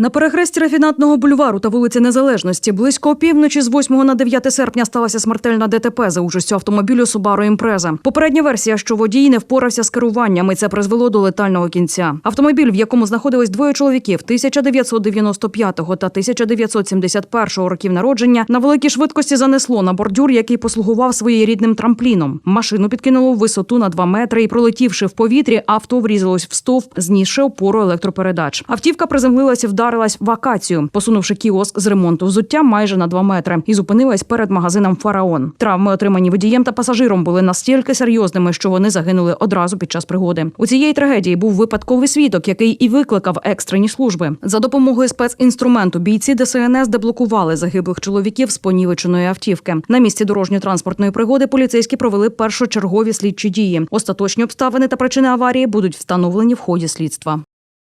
На перехресті рафінатного бульвару та вулиці Незалежності близько опівночі з 8 на 9 серпня сталася смертельна ДТП за участю автомобілю Subaru Імпреза. Попередня версія, що водій не впорався з керуванням, і це призвело до летального кінця. Автомобіль, в якому знаходились двоє чоловіків 1995 та 1971 років народження, на великій швидкості занесло на бордюр, який послугував своєрідним трампліном. Машину підкинуло в висоту на 2 метри і, пролетівши в повітрі, авто врізалось в стовп, знісши опору електропередач. Автівка приземлилась і вдарилась в акацію, посунувши кіоск з ремонту взуття майже на 2 метри, і зупинилась перед магазином Фараон. Травми, отримані водієм та пасажиром, були настільки серйозними, що вони загинули одразу під час пригоди. У цієї трагедії був випадковий свідок, який і викликав екстрені служби. За допомогою спецінструменту бійці ДСНС деблокували загиблих чоловіків з понівеченої автівки. На місці дорожньо-транспортної пригоди поліцейські провели першочергові слідчі дії. Остаточні обставини та причини аварії будуть встановлені в ході слідства.